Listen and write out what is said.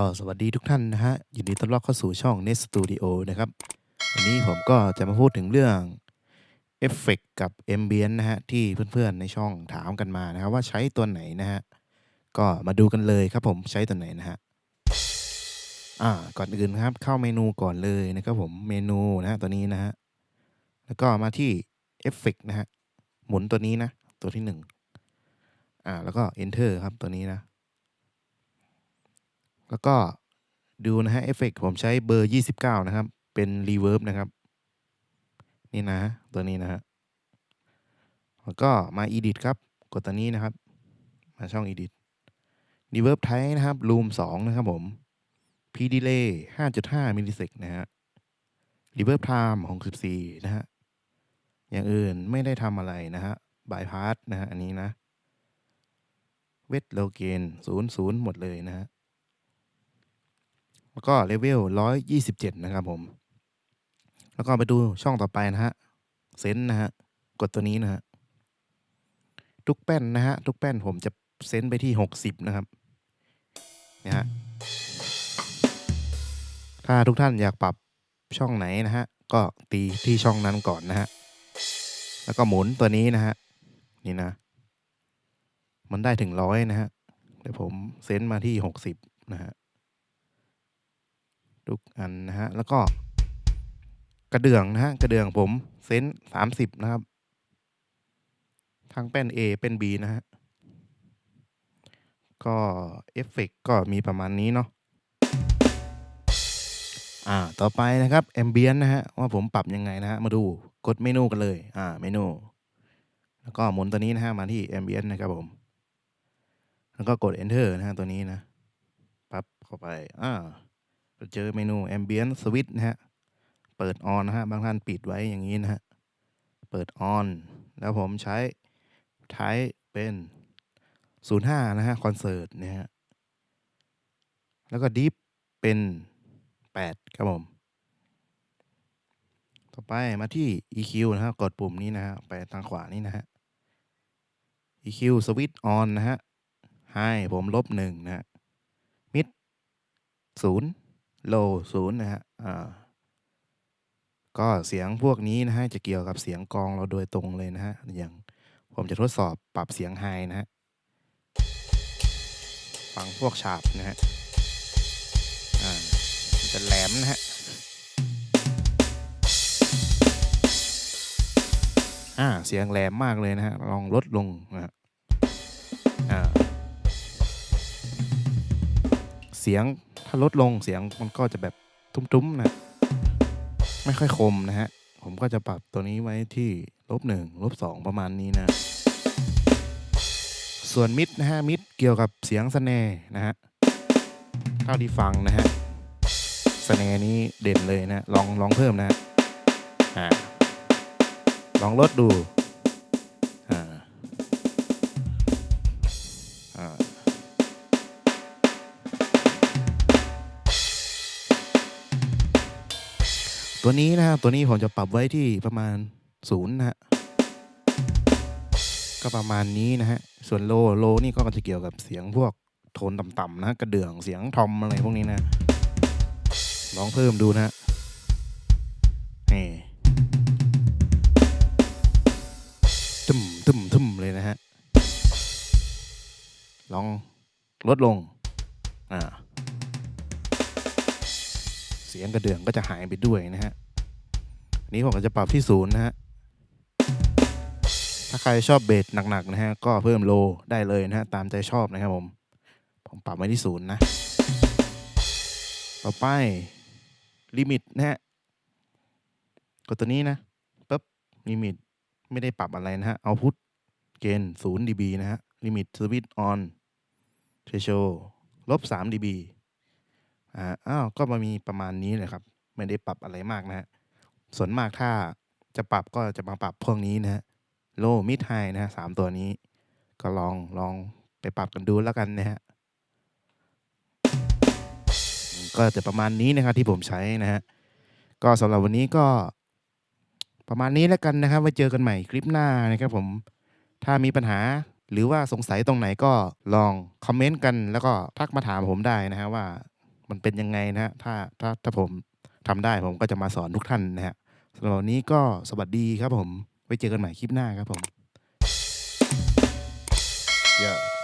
ก็สวัสดีทุกท่านนะฮะยินดีต้อนรับเข้าสู่ช่อง Net Studio นะครับ วันนี้ผมก็จะมาพูดถึงเรื่องเอฟเฟกกับ a m b i e n t นะฮะ ที่เพื่อนๆในช่องถามกันมานะครับ ว่าใช้ตัวไหนนะฮะ ก็มาดูกันเลยครับผมใช้ตัวไหนนะฮะ อ่า ก่อนอื่นครับ เข้าเมนูก่อนเลยนะครับผมเมนูนะฮะตัวนี้นะฮะ แล้วก็มาที่เอฟเฟกนะฮะ หมุนตัวนี้นะ ตัวที่หนึ่งอ่า แล้วก็ enter ครับตัวนี้นะ แล้วก็ดูนะฮะเอฟเฟกผมใช้เบอร์ 29 นะครับ เป็นรีเวิร์บนะครับ นี่นะ ตัวนี้นะฮะแล้วก็มา Edit ครับ กดตัวนี้นะครับ มาช่อง Edit Reverb Type นะครับ Room 2 นะครับผม P Delay 5.5มิลลิเซกนะฮะ Reverb Time 64 นะฮะ อย่างอื่นไม่ได้ทำอะไรนะฮะ Bypass นะฮะ อันนี้นะ เวทโลเกน00 หมดเลยนะฮะ แล้วก็เลเวล127นะครับผม แล้วก็ไปดูช่องต่อไปนะฮะ เซนนะฮะ กดตัวนี้นะฮะ ทุกแป้นนะฮะ ทุกแป้นผมจะเซนไปที่60นะครับนะฮะ ถ้าทุกท่านอยากปรับช่องไหนนะฮะ ก็ตีที่ช่องนั้นก่อนนะฮะ แล้วก็หมุนตัวนี้นะฮะ นี่นะ มันได้ถึงร้อยนะฮะ เดี๋ยวผมเซนมาที่60นะฮะ ทุกอันนะฮะ แล้วก็กระเดื่องนะฮะ กระเดื่องผมเซนสามสิบนะครับทั้งเป็น A เป็น B นะฮะ ก็เอฟเฟกก็มีประมาณนี้เนาะ อ่า ต่อไปนะครับแอมเบียนนะฮะ ว่าผมปรับยังไงนะฮะ มาดูกดเมนูกันเลย อ่า เมนู แล้วก็หมุนตัวนี้นะฮะ มาที่แอมเบียนนะครับผม แล้วก็กด enter นะฮะ ตัวนี้นะ ปั๊บเข้าไป อ่า เราเจอเมนู Ambient Switch นะฮะ เปิด on นะฮะ บางท่านปิดไว้อย่างนี้นะฮะ เปิด on แล้วผมใช้ใช้เป็น 05 นะฮะ คอนเสิร์ตนะฮะ แล้วก็ Deep เป็น 8 ครับผม ต่อไปมาที่ EQ นะฮะกดปุ่มนี้นะฮะ ไปทางขวานี่นะฮะ EQ Switch on นะฮะ High ผมลบ1นะฮะ Mid 0 โลศูนย์นะฮะอ่าก็เสียงพวกนี้นะฮะจะเกี่ยวกับเสียงกองเราโดยตรงเลยนะฮะอย่างผมจะทดสอบปรับเสียงไฮนะฮะฟังพวกฉาบนะฮะอ่าจะแหลมนะฮะอ่าเสียงแหลมมากเลยนะฮะลองลดลงนะฮะอ่าเสียง ลดลงเสียงมันก็จะแบบทุ้มๆนะไม่ค่อยคมนะฮะ ผมก็จะปรับตัวนี้ไว้ที่ลบหนึ่งลบสองประมาณนี้นะ ส่วนมิดนะฮะ มิดเกี่ยวกับเสียงสแนร์นะฮะ เท่าที่ฟังนะฮะสแนร์นี้เด่นเลยนะ ลองลองเพิ่มนะฮะลองลดดู ตัวนี้นะฮะตัวนี้ผมจะปรับไว้ที่ประมาณศูนย์นะฮะก็ประมาณนี้นะฮะส่วนโลโลนี่ก็จะเกี่ยวกับเสียงพวกโทนต่ำๆนะกระเดื่องเสียงทอมอะไรพวกนี้นะลองเพิ่มดูนะฮะนี่ตึมตึมตึมเลยนะฮะลองลดลงอ่า สียงกระเดื่องก็จะหายไปด้วยนะฮะอันนี้ผมก็จะปรับที่ศูนย์นะฮะถ้าใครชอบเบสหนักๆนะฮะก็เพิ่มโลได้เลยนะฮะตามใจชอบนะครับผม ผมปรับไว้ที่ศูนย์นะ ต่อไปลิมิตนะฮะกดตัวนี้นะปุ๊บลิมิตไม่ได้ปรับอะไรนะฮะเอาพุทเกณฑ์ศูนย์ dB นะฮะลิมิตสวิตออนเทโชลบสาม dB อ่าอ้าวก็มามีประมาณนี้เลยครับ ไม่ได้ปรับอะไรมากนะฮะส่วนมากถ้าจะปรับก็จะมาปรับพวกนี้นะฮะโลมิดไฮนะฮะสามตัวนี้ ก็ลองลองไปปรับกันดูแล้วกันนะฮะก็จะประมาณนี้นะครับที่ผมใช้นะฮะก็สำหรับวันนี้ก็ประมาณนี้แล้วกันนะครับ ไว้เจอกันใหม่คลิปหน้านะครับผม ถ้ามีปัญหาหรือว่าสงสัยตรงไหนก็ลองคอมเมนต์กันแล้วก็ทักมาถามผมได้นะฮะว่า มันเป็นยังไงนะฮะถ้าถ้าถ้าผมทำได้ผมก็จะมาสอนทุกท่านนะฮะสำหรับวันนี้ก็สวัสดีครับผม ไว้เจอกันใหม่คลิปหน้าครับผม Yeah.